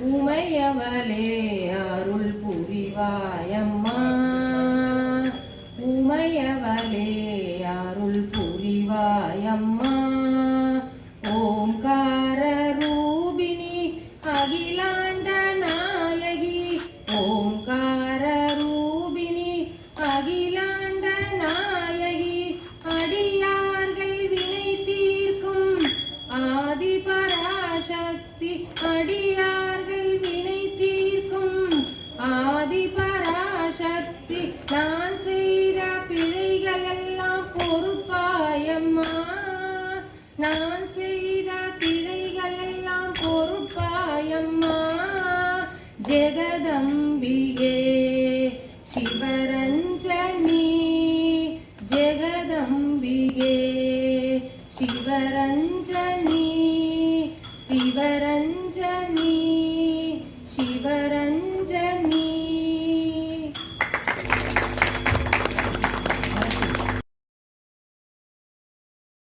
உமையவளே அருள் புரிவாயம்மா. உமையவளே அருள் புரிவாயம்மா. ஓம்கார ரூபிணி அகிலாண்ட நாயகி. ஓம்கார ரூபிணி அகிலாண்ட நாயகி. அடியார்கள் வினை தீர்க்கும் ஆதிபராசக்தி அடி நான் செய்த பிழைகள் எல்லாம் பொறுப்பாயம்மா. நான் செய்த பிழைகள் எல்லாம் பொறுப்பாயம்மா. ஜெகதம்பியே சிவரஞ்சனி. ஜெகதம்பியே சிவரஞ்சனி சிவரஞ்சனி.